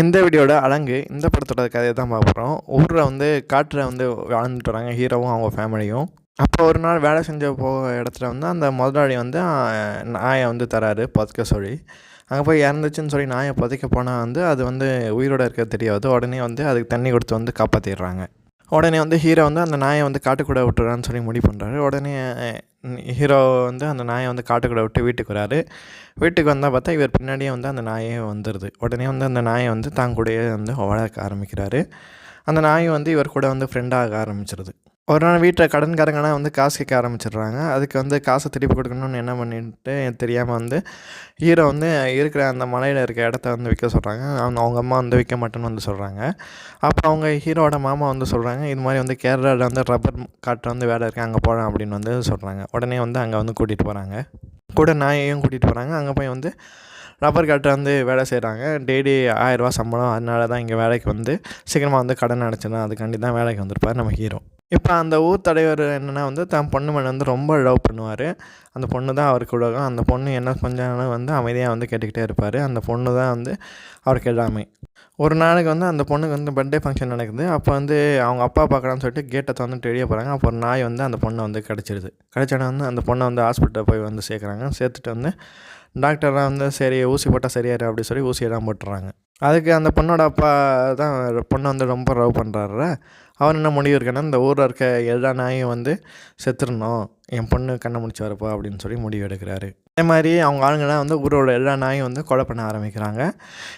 இந்த வீடியோட அலங்கு இந்த படத்தோட கதையை தான் பார்க்குறோம் ஊரில் வந்து காட்டில் வந்து வாழ்ந்துட்டு வராங்க ஹீரோவும் அவங்க ஃபேமிலியும். அப்போ ஒரு நாள் வேலை செஞ்ச போக இடத்துல வந்து அந்த முதலாளி வந்து நாயை வந்து தராரு புதைக்க சொல்லி. அங்கே போய் இறந்துச்சுன்னு சொல்லி நாயை புதைக்க போனால் வந்து அது வந்து உயிரோட இருக்க தெரியாது. உடனே வந்து அதுக்கு தண்ணி கொடுத்து வந்து காப்பாற்றிடுறாங்க உடனே வந்து ஹீரோ வந்து அந்த நாயை வந்து காட்டுக்கூட விட்டுறான்னு சொல்லி முடிவு பண்ணுறாரு உடனே ஹீரோ வந்து அந்த நாயை வந்து காட்டுக்கூட விட்டு வீட்டுக்கு வராரு. வீட்டுக்கு வந்தால் பார்த்தா இவர் பின்னாடியே வந்து அந்த நாயே வந்துடுது உடனே வந்து அந்த நாயை வந்து தான் கூடயே வந்து வளர்க்க ஆரம்பிக்கிறாரு. அந்த நாய் வந்து இவர் கூட வந்து ஃப்ரெண்டாக ஆரம்பிச்சிருது. ஒரு நாள் வீட்டில் கடன்காரங்கன்னா வந்து காசு கேட்க ஆரம்பிச்சிடுறாங்க. அதுக்கு வந்து காசை திருப்பி கொடுக்கணும்னு என்ன பண்ணிட்டு தெரியாமல் வந்து ஹீரோ வந்து இருக்கிற அந்த மலையில் இருக்க இடத்த வந்து விற்க சொல்கிறாங்க அவங்க அவங்க அம்மா வந்து விற்க மாட்டேன்னு வந்து சொல்கிறாங்க அப்போ அவங்க ஹீரோட மாமா வந்து சொல்கிறாங்க இது மாதிரி வந்து கேரளாவில் வந்து ரப்பர் காட்டில் வந்து வேலை இருக்குது அங்கே போகலாம் அப்படின்னு வந்து சொல்கிறாங்க உடனே வந்து அங்கே வந்து கூட்டிகிட்டு போகிறாங்க கூட நாயையும் கூட்டிகிட்டு போகிறாங்க அங்கே போய் வந்து ரப்பர் காட்டில் வந்து வேலை செய்கிறாங்க டெய்லி ஆயிரரூவா சம்பளம். அதனால தான் இங்கே வேலைக்கு வந்து சீக்கிரமாக வந்து கடன் அடைச்சிடலாம். அதுக்காண்டி தான் வேலைக்கு வந்திருப்பார் நம்ம ஹீரோ. இப்போ அந்த ஊர் தலைவர் என்னென்னா வந்து தன் பொண்ணு மேலே வந்து ரொம்ப லவ் பண்ணுவார். அந்த பொண்ணு தான் அவருக்கு உலகம். அந்த பொண்ணு என்ன கொஞ்சம் வந்து அமைதியாக வந்து கேட்டுக்கிட்டே இருப்பார். அந்த பொண்ணு தான் வந்து அவருக்கு எல்லாமே. ஒரு நாளைக்கு வந்து அந்த பொண்ணுக்கு வந்து பர்த்டே ஃபங்க்ஷன் நடக்குது. அப்போ வந்து அவங்க அப்பா பார்க்கலான்னு சொல்லிட்டு கேட்டை திறந்துட்டு வெளியே போகிறாங்க அப்போ ஒரு நாய் வந்து அந்த பொண்ணை வந்து கிடச்சிடுது கிடச்சோடனே வந்து அந்த பொண்ணை வந்து ஹாஸ்பிட்டலில் போய் வந்து சேர்க்குறாங்க. சேர்த்துட்டு வந்து டாக்டர்லாம் வந்து சரி ஊசி போட்டால் சரியாயிரும் அப்படின்னு சொல்லி ஊசியெல்லாம் போட்டுறாங்க. அதுக்கு அந்த பொண்ணோட அப்பா தான் பொண்ணை வந்து ரொம்ப லவ் பண்ணுறாரு அவர் என்ன முடிவு இருக்கான்னா இந்த ஊரில் இருக்க எல்லா நாயும் வந்து செத்துடணும் என் பொண்ணு கண்ணை முடிச்சு வரப்போ அப்படின்னு சொல்லி முடிவு எடுக்கிறாரு. அதே மாதிரி அவங்க ஆளுங்கெல்லாம் வந்து ஊரோட எல்லா நாயும் வந்து கொலை பண்ண ஆரம்பிக்கிறாங்க.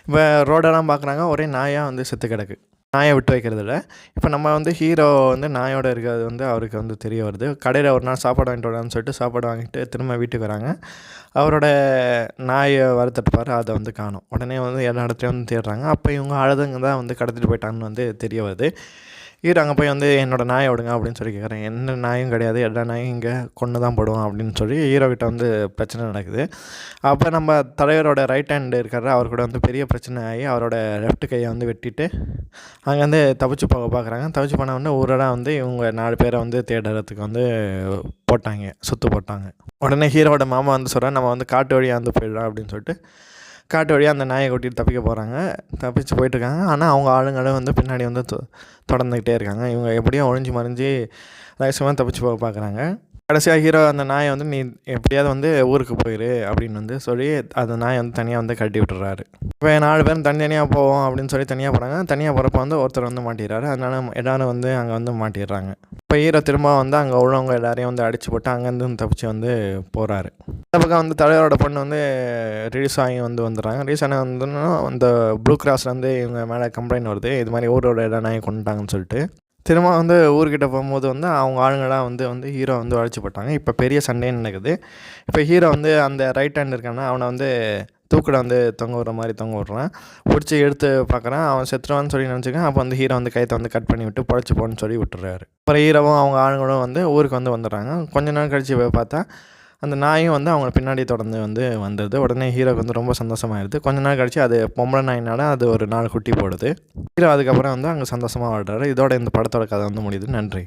இப்போ ரோடெல்லாம் பார்க்குறாங்க ஒரே நாயாக வந்து செத்து கிடக்கு. நாயை விட்டு வைக்கிறது இல்லை. இப்போ நம்ம வந்து ஹீரோ வந்து நாயோட இருக்கிறது வந்து அவருக்கு வந்து தெரிய வருது. கடையில் ஒரு நாள் சாப்பாடு வாங்கிட்டு வரான்னு சொல்லிட்டு சாப்பாடு வாங்கிட்டு திரும்ப வீட்டுக்கு வராங்க. அவரோட நாயை வறுத்துட்டுப்பார் அதை வந்து காணும். உடனே வந்து எல்லா இடத்துலையும் வந்து தேடுறாங்க. அப்போ இவங்க அழுதுங்க தான் வந்து கடத்திட்டு போயிட்டாங்கன்னு வந்து தெரிய வருது. ஹீரோ அங்கே போய் வந்து என்னோட நாயை விடுங்க அப்படின்னு சொல்லி கேட்குறேன் என்ன நாயும் கிடையாது. எல்லா நாயும் இங்கே கொண்டு தான் போடுவோம் அப்படின்னு சொல்லி ஹீரோ வந்து பிரச்சனை நடக்குது. அப்போ நம்ம தலைவரோட ரைட் ஹேண்டு இருக்கிற அவர் கூட வந்து பெரிய பிரச்சனை ஆகி அவரோட லெஃப்ட் கையை வந்து வெட்டிட்டு அங்கேருந்து தவிச்சு போக பார்க்குறாங்க தவிச்சு போன உடனே வந்து இவங்க நாலு பேரை வந்து தேடுறதுக்கு வந்து போட்டாங்க. சுற்று போட்டாங்க. உடனே ஹீரோவோட மாமா வந்து சொல்கிறேன் நம்ம வந்து காட்டு வழியாக வந்து போயிடலாம் அப்படின்னு சொல்லிட்டு காட்டு வழியாக அந்த நாயை கூட்டிகிட்டு தப்பிக்க போகிறாங்க தப்பிச்சு போயிட்டுருக்காங்க. ஆனால் அவங்க ஆளுங்களும் வந்து பின்னாடி வந்து தொ- தொடர்ந்துக்கிட்டே இருக்காங்க. இவங்க எப்படியும் ஒழிஞ்சு மறைஞ்சு ரகசியமாக தப்பிச்சு போக பார்க்குறாங்க கடைசியாக ஹீரோ அந்த நாயை வந்து நீ எப்படியாவது வந்து ஊருக்கு போயிரு அப்படின்னு வந்து சொல்லி அந்த நாயை வந்து தனியாக வந்து கட்டி விட்டுறாரு. இப்போ நாலு பேரும் தனித்தனியாக போவோம் அப்படின்னு சொல்லி தனியாக போகிறாங்க தனியாக போகிறப்ப வந்து ஒருத்தர் வந்து மாட்டிடுறாரு. அதனால எல்லாரும் வந்து அங்கே வந்து மாட்டிடுறாங்க. இப்போ ஹீரோ திரும்ப வந்து அங்கே உள்ளவங்க எல்லாரையும் வந்து அடிச்சு போட்டு அங்கேருந்து தப்பிச்சு வந்து போகிறாரு இந்த பக்கம் வந்து தலைவரோட பொண்ணு வந்து ரிலீஸ் ஆகி வந்து வந்துடுறாங்க. ரிலீஸ் ஆன வந்துன்னா அந்த ப்ளூ கிராஸ்லேருந்து இவங்க மேலே கம்ப்ளைண்ட் வருது. இது மாதிரி ஊரோட எல்லா நாயை கொண்டுட்டாங்கன்னு சொல்லிட்டு. திரும்ப வந்து ஊர்கிட்ட போகும்போது வந்து அவங்க ஆளுங்களாம் வந்து வந்து ஹீரோ வந்து அழைச்சிப்பட்டாங்க இப்போ பெரிய சண்டேன்னு நடக்குது. இப்போ ஹீரோ வந்து அந்த ரைட் ஹேண்ட் இருக்கான்னா அவனை வந்து தூக்கில் வந்து தொங்க விடுற மாதிரி தொங்க விட்றான். பிடிச்சி எடுத்து பார்க்குறான். அவன் செத்துருவான்னு சொல்லி நினச்சிக்கான் அப்போ வந்து ஹீரோ வந்து கைத்தை வந்து கட் பண்ணி விட்டு பொழைச்சி போன்னு சொல்லி விட்டுறாரு. அப்புறம் ஹீரோவும் அவங்க ஆளுங்களும் வந்து ஊருக்கு வந்து வந்துடுறாங்க. கொஞ்ச நாள் கழித்து போய் பார்த்தா அந்த நாயும் வந்து அவங்க பின்னாடி தொடர்ந்து வந்து வந்துடுது உடனே ஹீரோக்கு வந்து ரொம்ப சந்தோஷமாயிருது. கொஞ்ச நாள் கழிச்சு அது பொம்பளை நாயினால அது ஒரு நாலு குட்டி போடுது. ஹீரோ அதுக்கப்புறம் வந்து அங்கே சந்தோஷமாக வாழ்கிறாரு இதோட இந்த படத்தோட கதை வந்து முடியுது. நன்றி.